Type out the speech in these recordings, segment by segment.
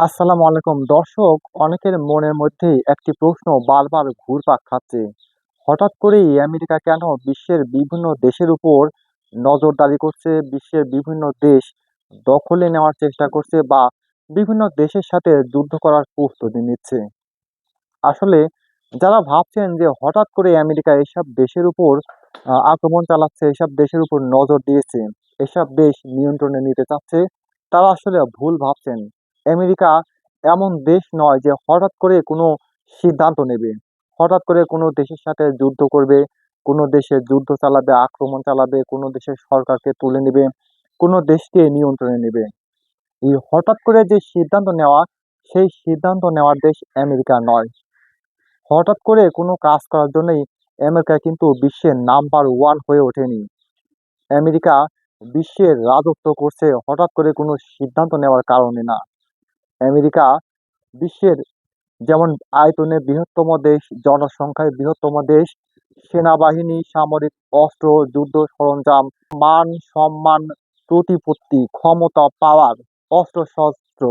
আসসালামু আলাইকুম। দর্শক, অনেকের মনের মধ্যেই একটি প্রশ্ন বারবার ঘুরপাক খাচ্ছে। হঠাৎ করেই আমেরিকা কেন বিশ্বের বিভিন্ন দেশের উপর নজরদারি করছে, বিশ্বের বিভিন্ন দেশ দখলে নেওয়ার চেষ্টা করছে বা বিভিন্ন দেশের সাথে যুদ্ধ করার প্রস্তুতি নিচ্ছে? আসলে যারা ভাবছেন যে হঠাৎ করে আমেরিকা এসব দেশের উপর আক্রমণ চালাচ্ছে, এসব দেশের উপর নজর দিয়েছে, এসব দেশ নিয়ন্ত্রণে নিতে চাচ্ছে, তারা আসলে ভুল ভাবছেন। আমেরিকা এমন দেশ নয় যে হঠাৎ করে কোনো সিদ্ধান্ত নেবে। হঠাৎ করে কোনো দেশের সাথে যুদ্ধ করবে, কোনো দেশে যুদ্ধ চালাবে, আক্রমণ চালাবে, কোনো দেশের সরকারকে তুলে নেবে, কোনো দেশকে নিয়ন্ত্রণে নেবে। এই হঠাৎ করে যে সিদ্ধান্ত নেওয়া, সেই সিদ্ধান্ত নেওয়ার দেশ আমেরিকা নয়। হঠাৎ করে কোনো কাজ করার জন্যই আমেরিকা কিন্তু বিশ্বের নাম্বার ওয়ান হয়ে ওঠেনি। আমেরিকা বিশ্বের রাজত্ব করছে, হঠাৎ করে কোনো সিদ্ধান্ত নেওয়ার কারণে না। আমেরিকা বিশ্বের যেমন আয়তনে বৃহত্তম দেশ, জনসংখ্যায় বৃহত্তম দেশ, সেনাবাহিনী, সামরিক অস্ত্র, যুদ্ধ সরঞ্জাম, মান সম্মান, প্রতিপত্তি, ক্ষমতা, পাওয়ার অস্ত্র শস্ত্র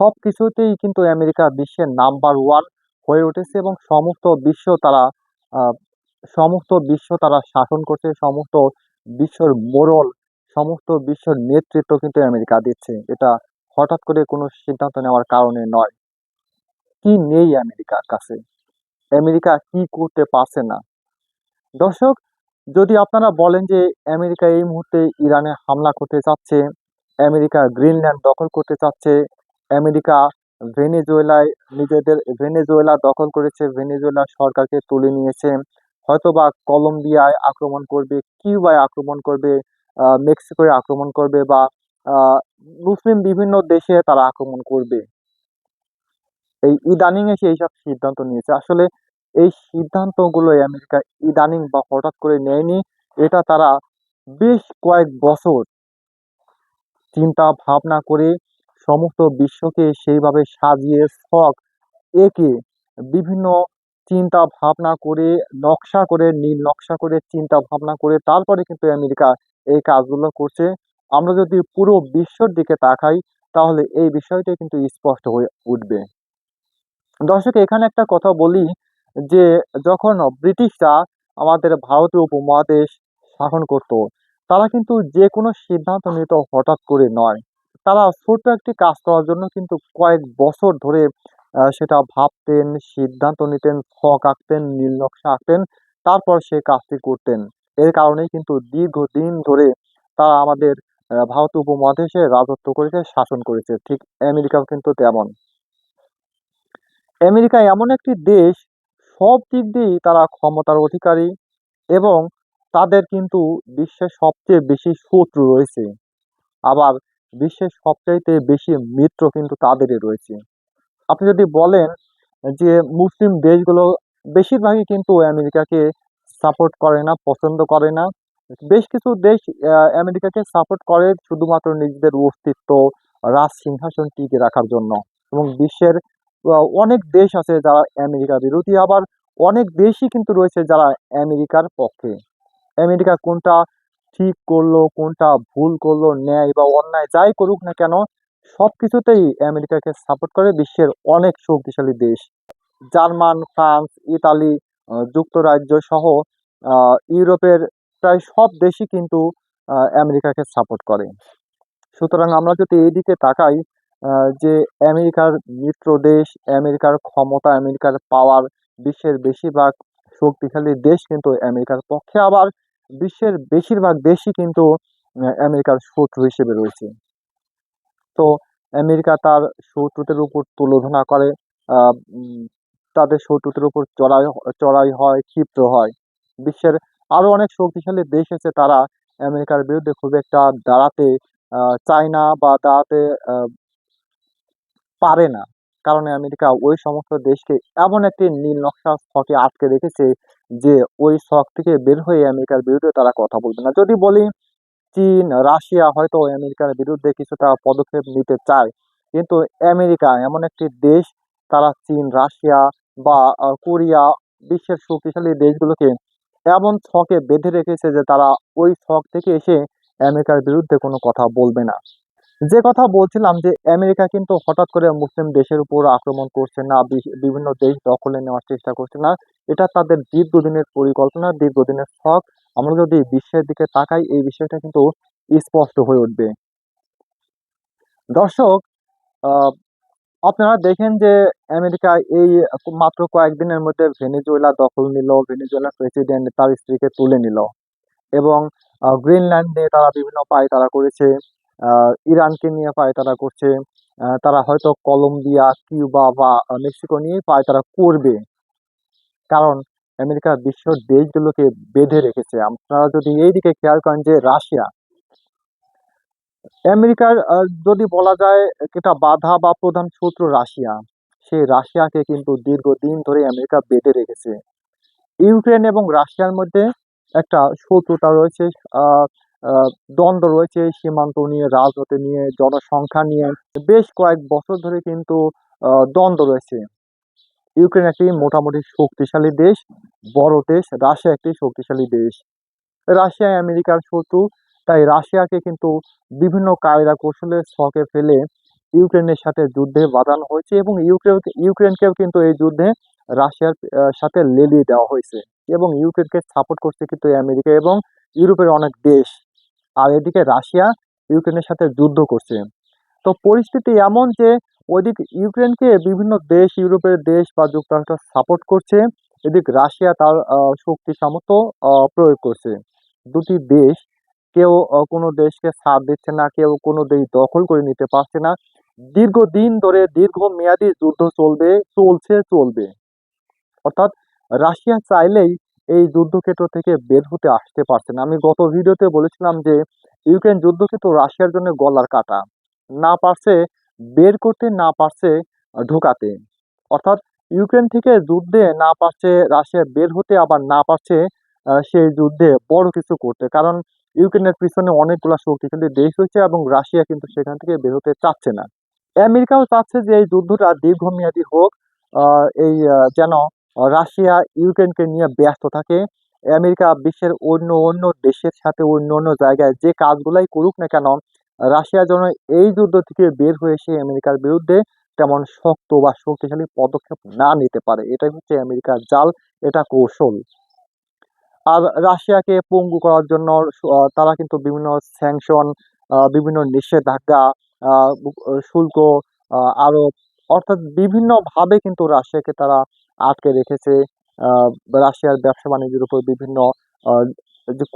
সব কিছুতেই কিন্তু আমেরিকা বিশ্বের নাম্বার ওয়ান হয়ে উঠেছে এবং সমস্ত বিশ্ব তারা সমস্ত বিশ্ব তারা শাসন করছে, সমস্ত বিশ্বর মোড়ল, সমস্ত বিশ্বর নেতৃত্ব কিন্তু আমেরিকা দিচ্ছে। এটা হঠাৎ করে কোনো সিদ্ধান্ত নেওয়ার কারণে নয়। কি নেই আমেরিকার কাছে? আমেরিকা কি করতে পারছে না? দর্শক, যদি আপনারা বলেন যে আমেরিকা এই মুহূর্তে ইরানে হামলা করতে চাচ্ছে, আমেরিকা গ্রিনল্যান্ড দখল করতে চাচ্ছে, আমেরিকা ভেনেজুয়েলায় নিজেদের ভেনেজুয়েলা দখল করেছে, ভেনেজুয়েলা সরকারকে তুলে নিয়েছে, হয়তোবা কলম্বিয়ায় আক্রমণ করবে, কিউবায় আক্রমণ করবে মেক্সিকোয় আক্রমণ করবে বা মুসলিম বিভিন্ন দেশে তারা আক্রমণ করবে। এই ইদানিং এসে এইসব সিদ্ধান্ত নিয়েছে। আসলে এই সিদ্ধান্তগুলো আমেরিকা ইদানিং বা হঠাৎ করে নেয়নি। এটা তারা বেশ কয়েক বছর চিন্তা ভাবনা করে সমস্ত বিশ্বকে সেইভাবে সাজিয়ে ছক একে বিভিন্ন চিন্তা ভাবনা করে, নকশা করে, নীল নকশা করে, চিন্তা ভাবনা করে তারপরে কিন্তু আমেরিকা এই কাজগুলো করছে। আমরা যদি পুরো বিশ্বর দিকে তাকাই, তাহলে এই বিষয়টা কিন্তু স্পষ্ট হয়ে উঠবে। দর্শক, এখানে একটা কথা বলি যে, যখন ব্রিটিশরা আমাদের ভারতীয় উপমহাদেশ শাসন করত, তারা কিন্তু যে কোনো সিদ্ধান্ত নিত হঠাৎ করে নয়। তারা ছোট্ট একটি কাজ করার জন্য কিন্তু কয়েক বছর ধরে সেটা ভাবতেন, সিদ্ধান্ত নিতেন ছক আঁকতেন, নীল নকশা আঁকতেন, তারপর সে কাজটি করতেন। এর কারণেই কিন্তু দীর্ঘদিন ধরে তারা আমাদের ভারত উপমহাদেশে রাজত্ব করেছে, শাসন করেছে। ঠিক আমেরিকাও কিন্তু তেমন। আমেরিকা এমন একটি দেশ, সব দিক দিয়েই তারা ক্ষমতার অধিকারী এবং তাদের কিন্তু বিশ্বের সবচেয়ে বেশি শত্রু রয়েছে। আবার বিশ্বের সবচাইতে বেশি মিত্র কিন্তু তাদেরই রয়েছে। আপনি যদি বলেন যে মুসলিম দেশগুলো বেশিরভাগই কিন্তু আমেরিকাকে সাপোর্ট করে না, পছন্দ করে না বেশ কিছু দেশ আমেরিকাকে সাপোর্ট করে শুধুমাত্র নিজেদের অস্তিত্ব, রাজ সিংহাসন টিকে রাখার জন্য। এবং বিশ্বের অনেক দেশ আছে যারা আমেরিকা বিরোধী, আবার অনেক দেশই কিন্তু রয়েছে যারা আমেরিকার পক্ষে। আমেরিকা কোনটা ঠিক করল, কোনটা ভুল করল, ন্যায় বা অন্যায় যাই করুক না কেন সব কিছুতেই আমেরিকাকে সাপোর্ট করে বিশ্বের অনেক শক্তিশালী দেশ। জার্মান, ফ্রান্স, ইতালি যুক্তরাজ্য সহ ইউরোপের প্রায় সব দেশই কিন্তু আমেরিকাকে সাপোর্ট করে। সুতরাং আমরা যদি এইদিকে তাকাই আহ, যে আমেরিকার মিত্র দেশ আমেরিকার ক্ষমতা আমেরিকার পাওয়ার বিশ্বের বেশিরভাগ শক্তিশালী দেশ কিন্তু আমেরিকার পক্ষে আবার বিশ্বের বেশিরভাগ দেশই কিন্তু আমেরিকার শত্রু হিসেবে রয়েছে। তো আমেরিকা তার শত্রুদের উপর তুলোধনা করে তাদের শত্রুদের উপর চড়াই চড়াই হয় ক্ষিপ্ত হয়। বিশ্বের আরও অনেক শক্তিশালী দেশ আছে তারা আমেরিকার বিরুদ্ধে খুব একটা দাঁড়াতে চায় না বা দাঁড়াতে পারে না। কারণ আমেরিকা ওই সমস্ত দেশকে এমন একটি নীল নকশা ছকে আটকে রেখেছে যে ওই ছক থেকে বের হয়ে আমেরিকার বিরুদ্ধে তারা কথা বলবে না। যদি বলি চীন, রাশিয়া হয়তো আমেরিকার বিরুদ্ধে কিছুটা পদক্ষেপ নিতে চায়। কিন্তু আমেরিকা এমন একটি দেশ, তারা চীন, রাশিয়া বা কোরিয়া বিশ্বের শক্তিশালী দেশগুলোকে এমন ছকে বেঁধে রেখেছে যে তারা ওই ছক থেকে এসে আমেরিকার বিরুদ্ধে কোনো কথা বলবে না। যে কথা বলছিলাম যে আমেরিকা কিন্তু হঠাৎ করে মুসলিম দেশের উপর আক্রমণ করছে না বিভিন্ন দেশ দখলে নেওয়ার চেষ্টা করছে না, এটা তাদের দীর্ঘদিনের পরিকল্পনা, দীর্ঘদিনের শখ আমরা যদি বিশ্বের দিকে তাকাই, এই বিষয়টা কিন্তু স্পষ্ট হয়ে উঠবে। দর্শক আপনারা দেখেন যে আমেরিকা এই মাত্র কয়েকদিনের মধ্যে ভেনেজুয়েলা দখল নিল, ভেনেজুয়েলার প্রেসিডেন্ট তার স্ত্রীকে তুলে নিল এবং গ্রিনল্যান্ডে তারা বিভিন্ন পায়তারা করেছে ইরানকে নিয়ে পায়তারা করছে তারা হয়তো কলম্বিয়া, কিউবা বা মেক্সিকো নিয়ে পায়তারা করবে। কারণ আমেরিকা বিশ্ব দেশগুলোকে বেঁধে রেখেছে। আপনারা যদি এইদিকে খেয়াল করেন যে রাশিয়া আমেরিকার যদি বলা যায় এটা বাধা বা প্রধান শত্রু রাশিয়া, সেই রাশিয়াকে কিন্তু দীর্ঘদিন ধরে আমেরিকা বেঁধে রেখেছে। ইউক্রেন এবং রাশিয়ার মধ্যে একটা শত্রুতা রয়েছে দ্বন্দ্ব রয়েছে সীমান্ত নিয়ে রাজনীতি নিয়ে, জনসংখ্যা নিয়ে। বেশ কয়েক বছর ধরে কিন্তু দ্বন্দ্ব রয়েছে। ইউক্রেন একটি মোটামুটি শক্তিশালী দেশ, বড় দেশ, রাশিয়া একটি শক্তিশালী দেশ। রাশিয়া আমেরিকার শত্রু তাই রাশিয়াকে কিন্তু বিভিন্ন কায়দা কৌশলের ছকে ফেলে ইউক্রেনের সাথে যুদ্ধে বাঁধানো হয়েছে এবং ইউক্রেন, ইউক্রেনকেও কিন্তু এই যুদ্ধে রাশিয়ার সাথে লেলিয়ে দেওয়া হয়েছে এবং ইউক্রেনকে সাপোর্ট করছে কিন্তু আমেরিকা এবং ইউরোপের অনেক দেশ। আর এদিকে রাশিয়া ইউক্রেনের সাথে যুদ্ধ করছে। তো পরিস্থিতি এমন যে ওইদিক ইউক্রেনকে বিভিন্ন দেশ, ইউরোপের দেশ বা যুক্তরাষ্ট্র সাপোর্ট করছে, এদিক রাশিয়া তার শক্তি সামর্থ্য প্রয়োগ করছে। দুটি দেশ কেউ কোনো দেশকে ছাড় দিচ্ছে না কেউ কোনো দেশ দখল করে নিতে পারছে না। দীর্ঘদিন ধরে দীর্ঘমেয়াদী যুদ্ধ চলবে চলছে চলবে। অর্থাৎ রাশিয়া চাইলেই এই যুদ্ধক্ষেত্র থেকে বের হতে আসতে পারছে না। আমি গত ভিডিওতে বলেছিলাম যে ইউক্রেন যুদ্ধক্ষেত্র রাশিয়ার জন্য গলার কাটা। না পারছে বের করতে না পারছে ঢোকাতে। অর্থাৎ ইউক্রেন থেকে যুদ্ধে না পারছে রাশিয়া বের হতে আবার না পারছে আহ, সেই যুদ্ধে বড় কিছু করতে। কারণ ইউক্রেনের পিছনে অনেকগুলা শক্তিশালী দেশ রয়েছে এবং রাশিয়া কিন্তু সেখান থেকে বের হতে চাচ্ছে না। আমেরিকাও চাচ্ছে যে এই যুদ্ধটা দীর্ঘমেয়াদী হোক এই যেন রাশিয়া ইউক্রেনকে নিয়ে ব্যস্ত থাকে। আমেরিকা বিশ্বের অন্য অন্য দেশের সাথে অন্য অন্য জায়গায় যে কাজগুলাই করুক না কেন, রাশিয়া যেন এই যুদ্ধ থেকে বের হয়ে এসে আমেরিকার বিরুদ্ধে তেমন শক্ত বা শক্তিশালী পদক্ষেপ না নিতে পারে। এটাই হচ্ছে আমেরিকার জাল, এটা কৌশল। আর রাশিয়াকে পঙ্গু করার জন্য তারা কিন্তু বিভিন্ন স্যাংশন বিভিন্ন নিষেধাজ্ঞা শুল্ক আরোপ, অর্থাৎ বিভিন্ন ভাবে কিন্তু রাশিয়াকে তারা আটকে রেখেছে। রাশিয়ার ব্যবসা বাণিজ্যের উপর বিভিন্ন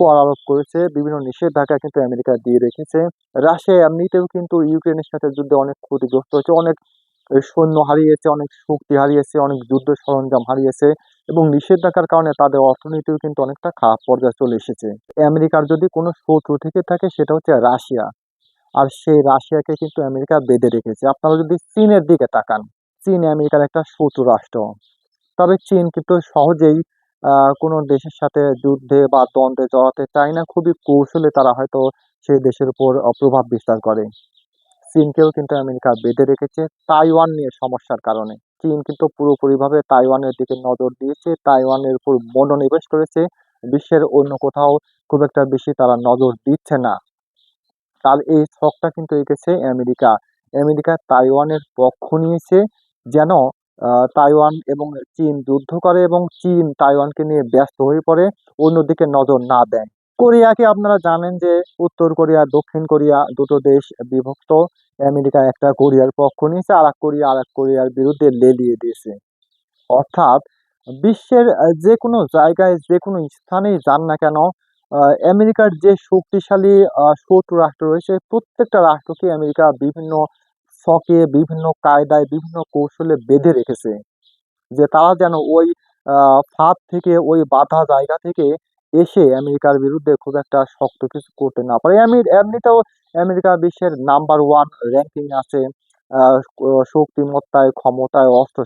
কর আরোপ করেছে, বিভিন্ন নিষেধাজ্ঞা কিন্তু আমেরিকা দিয়ে রেখেছে। রাশিয়া এমনিতেও কিন্তু ইউক্রেনের সাথে যুদ্ধে অনেক ক্ষতিগ্রস্ত হয়েছে, অনেক সৈন্য হারিয়েছে, অনেক শক্তি হারিয়েছে, অনেক যুদ্ধ সরঞ্জাম হারিয়েছে। এবং নিষেধাজ্ঞার কারণে তাদের অর্থনীতিও কিন্তু অনেকটা খারাপ পর্যায়ে চলে এসেছে। আমেরিকার যদি কোনো শত্রু থেকে থাকে সেটা হচ্ছে রাশিয়া। আর সেই রাশিয়াকে কিন্তু আমেরিকা বেঁধে রেখেছে। আপনারা যদি চীনের দিকে তাকান, চীন আমেরিকার একটা শত্রু রাষ্ট্র। তবে চীন কিন্তু সহজেই কোনো দেশের সাথে যুদ্ধে বা দ্বন্দ্বে জড়াতে চায় না। খুবই কৌশলে তারা হয়তো সেই দেশের উপর প্রভাব বিস্তার করে। চীনকেও কিন্তু আমেরিকা বেঁধে রেখেছে। তাইওয়ান নিয়ে সমস্যার কারণে। চীন কিন্তু পুরোপুরিভাবে তাইওয়ানের দিকে নজর দিয়েছে। তাইওয়ানের উপর মনোনিবেশ করেছে। বিশ্বের অন্য কোথাও খুব একটা বেশি তারা নজর দিচ্ছে না। তার এই ছকটা কিন্তু এঁকেছে আমেরিকা। আমেরিকা তাইওয়ানের পক্ষ নিয়েছে যেন তাইওয়ান এবং চীন যুদ্ধ করে এবং চীন তাইওয়ানকে নিয়ে ব্যস্ত হয়ে পড়ে, অন্যদিকে নজর না দেয়। কোরিয়াকে আপনারা জানেন যে উত্তর কোরিয়া, দক্ষিণ কোরিয়া দুটো দেশ বিভক্ত? আমেরিকা একটা, কোরিয়ার পক্ষ নিয়েছে আর এক কোরিয়া আর এক কোরিয়ার বিরুদ্ধে লেলিয়ে দিয়েছে। অর্থাৎ বিশ্বের যে কোনো জায়গায়, যে কোনো স্থানেই যান না কেন আমেরিকার যে শক্তিশালী শত্রু রাষ্ট্র রয়েছে, প্রত্যেকটা রাষ্ট্রকে আমেরিকা বিভিন্ন ছকে বিভিন্ন কায়দায়, বিভিন্ন কৌশলে বেঁধে রেখেছে। যে তারা যেন ওই ফাঁদ থেকে, ওই বাধা জায়গা থেকে এসে আমেরিকার বিরুদ্ধে খুব একটা শক্ত কিছু করতে না পারে। এমনি, এমনিতেও আমেরিকা বিশ্বের নাম্বার ওয়ান র্যাঙ্কিং আছে। শক্তিমত্তায়, ক্ষমতায় অস্ত্র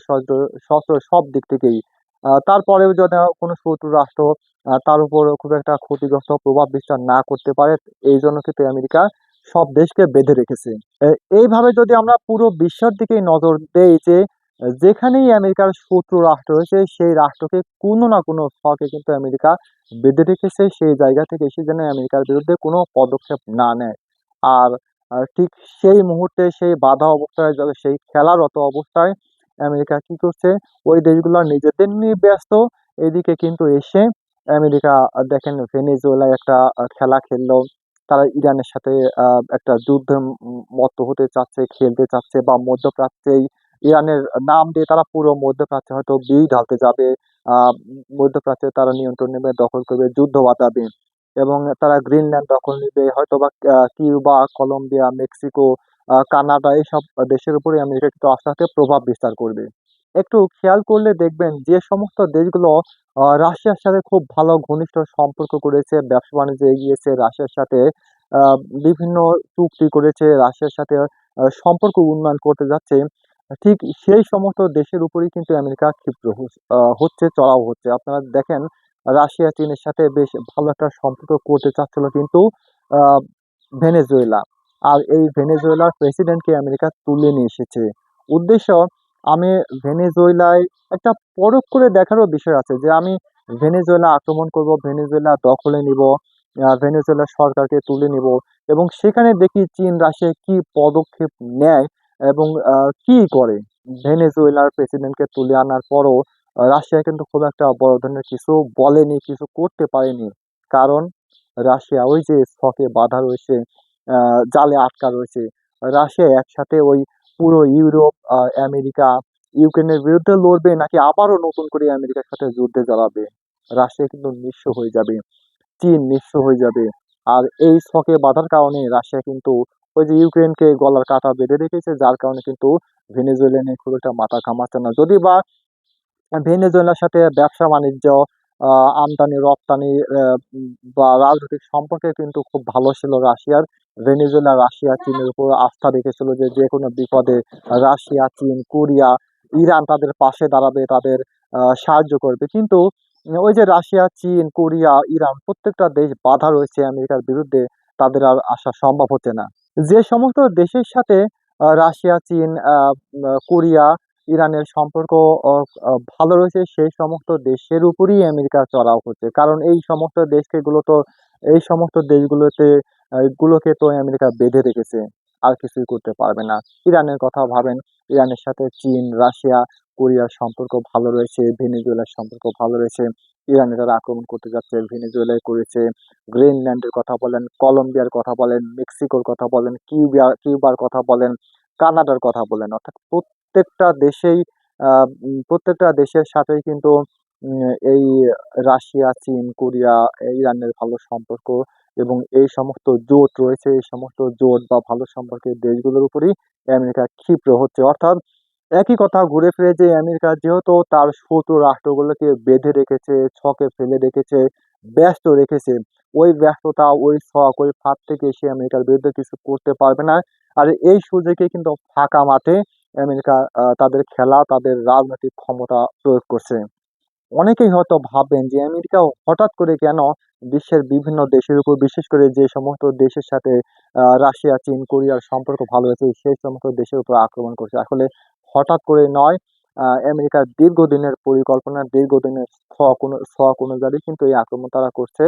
শস্ত্র সব দিক থেকেই। তারপরেও যদি কোনো শত্রু রাষ্ট্র তার উপর খুব একটা ক্ষতিগ্রস্ত প্রভাব বিস্তার না করতে পারে, এই জন্য কিন্তু আমেরিকা সব দেশকে বেঁধে রেখেছে। এইভাবে যদি আমরা পুরো বিশ্বের দিকেই নজর দেই যে যেখানেই আমেরিকার শত্রু রাষ্ট্র রয়েছে সেই রাষ্ট্রকে কোনো না কোনো ছকে কিন্তু আমেরিকা বেঁধে রেখেছে, সেই জায়গা থেকে এসে যেন আমেরিকার বিরুদ্ধে কোনো পদক্ষেপ না নেয়। আর ঠিক সেই মুহূর্তে সেই বাধা অবস্থায় সেই খেলারত অবস্থায় আমেরিকা কি করছে, ওই দেশগুলো নিজেদের নিয়ে ব্যস্ত। এদিকে কিন্তু এসে আমেরিকা, দেখেন ভেনেজুয়েলায় একটা খেলা খেললো। তারা ইরানের সাথে একটা যুদ্ধের ম- মতো হতে চাচ্ছে, খেলতে চাচ্ছে বা মধ্যপ্রাচ্যেই ইরানের নাম দিয়ে তারা পুরো মধ্যপ্রাচ্যে হয়তো বিষ ঢালতে যাবে মধ্যপ্রাচ্যে তারা নিয়ন্ত্রণ নেবে, দখল করবে যুদ্ধ বাঁধাবে এবং তারা গ্রিনল্যান্ড দখল নেবে হয়তো বা কিউবা, কলম্বিয়া, মেক্সিকো কানাডা এইসব দেশের উপরে আমেরিকা কিন্তু আস্তে আস্তে প্রভাব বিস্তার করবে। একটু খেয়াল করলে দেখবেন যে সমস্ত দেশগুলো রাশিয়ার সাথে খুব ভালো ঘনিষ্ঠ সম্পর্ক করেছে, ব্যবসা বাণিজ্যে এগিয়েছে, রাশিয়ার সাথে বিভিন্ন চুক্তি করেছে, রাশিয়ার সাথে সম্পর্ক উন্নয়ন করতে যাচ্ছে। ঠিক সেই সমস্ত দেশের উপরেই কিন্তু আমেরিকা ক্ষিপ্র আহ, হচ্ছে চড়াও হচ্ছে। আপনারা দেখেন রাশিয়া চীনের সাথে বেশ ভালো একটা সম্পর্ক করতে চাচ্ছিল কিন্তু আহ, ভেনেজুয়েলা। আর এই ভেনেজুয়েলার প্রেসিডেন্টকে আমেরিকা তুলে নিয়ে এসেছে। উদ্দেশ্য আমি ভেনেজুয়েলায় একটা পরখ করে দেখারও বিষয় আছে যে আমি ভেনেজুয়েলা আক্রমণ করব ভেনেজুয়েলা দখলে নিব আহ, ভেনেজুয়েলার সরকারকে তুলে নিব এবং সেখানে দেখি চীন রাশিয়া কি পদক্ষেপ নেয় এবং কি করে? ভেনেজুয়েলার প্রেসিডেন্টকে তুলে আনার পরও রাশিয়া কিন্তু খুব একটা বড় ধরনের কিছু বলেনি, কিছু করতে পারেনি। কারণ, রাশিয়া ওই যে ছকে বাঁধা রয়েছে জালে আটকা রয়েছে, রাশিয়া একসাথে ওই পুরো ইউরোপ আমেরিকা, ইউক্রেনের বিরুদ্ধে লড়বে নাকি আবারও নতুন করে আমেরিকার সাথে যুদ্ধে জড়াবে রাশিয়া কিন্তু নিঃস্ব হয়ে যাবে। চীন নিঃস্ব হয়ে যাবে। আর এই ছকে বাঁধার কারণে রাশিয়া কিন্তু ওই যে ইউক্রেনকে গলার কাঁটা বেঁধে রেখেছে, যার কারণে কিন্তু ভেনেজুয়েলা নিয়ে খুব একটা মাথা ঘামাচ্ছে না। যদি বা ভেনেজুয়েলার সাথে ব্যবসা বাণিজ্য আমদানি, রপ্তানি বা রাজনৈতিক সম্পর্কে কিন্তু খুব ভালো ছিল রাশিয়ার। ভেনেজুয়েলা, রাশিয়া, চীনের উপর আস্থা রেখেছিল যে যে কোনো বিপদে রাশিয়া, চীন, কোরিয়া, ইরান তাদের পাশে দাঁড়াবে, তাদের সাহায্য করবে। কিন্তু ওই যে রাশিয়া, চীন, কোরিয়া, ইরান প্রত্যেকটা দেশ বাধা রয়েছে আমেরিকার বিরুদ্ধে, তাদের আর আসা সম্ভব হচ্ছে না। যে সমস্ত দেশের সাথে রাশিয়া, চীন কোরিয়া, ইরানের সম্পর্ক ভালো রয়েছে, সেই সমস্ত দেশের উপরই আমেরিকা চড়াও হচ্ছে কারণ এই সমস্ত দেশকে গুলো তো, এই সমস্ত দেশগুলোতে গুলোকে তো আমেরিকা বেঁধে রেখেছে, আর কিছুই করতে পারবে না। ইরানের কথা ভাবেন, ইরানের সাথে চীন, রাশিয়া, কোরিয়ার সম্পর্ক ভালো রয়েছে, ভেনেজুয়েলার সম্পর্ক ভালো রয়েছে। ইরানে তারা আক্রমণ করতে যাচ্ছে, ভেনেজুয়েলায় করেছে, গ্রিনল্যান্ডের কথা বলেন, কলম্বিয়ার কথা বলেন, মেক্সিকোর কথা বলেন কিউবা কিউবার কথা বলেন, কানাডার কথা বলেন। অর্থাৎ প্রত্যেকটা দেশেই প্রত্যেকটা দেশের সাথেই কিন্তু এই রাশিয়া, চীন, কোরিয়া ইরানের ভালো সম্পর্ক এবং এই সমস্ত জোট রয়েছে, এই সমস্ত জোট বা ভালো সম্পর্কের দেশগুলোর উপরই আমেরিকা ক্ষিপ্র হচ্ছে। অর্থাৎ একই কথা ঘুরে ফিরে যে আমেরিকা যেহেতু তার শত্রু রাষ্ট্রগুলোকে বেঁধে রেখেছে, ছকে ফেলে রেখেছে, ব্যস্ত রেখেছে। ওই ব্যস্ততা, ওই ছক ওই ফাঁদ থেকে সে আমেরিকার বিরুদ্ধে কিছু করতে পারবে না। আর এই সুযোগে কিন্তু ফাঁকা মাঠে আমেরিকা তাদের খেলা, তাদের রাজনৈতিক ক্ষমতা প্রয়োগ করছে। অনেকেই হয়তো ভাববেন যে আমেরিকা হঠাৎ করে কেন বিশ্বের বিভিন্ন দেশের উপর, বিশেষ করে যে সমস্ত দেশের সাথে রাশিয়া, চীন, কোরিয়ার সম্পর্ক ভালো আছে সেই সমস্ত দেশের উপর আক্রমণ করছে। আসলে হঠাৎ করে নয় আমেরিকার দীর্ঘদিনের পরিকল্পনা, দীর্ঘদিনের শখ ছক অনুযায়ী কিন্তু এই আক্রমণ তারা করছে।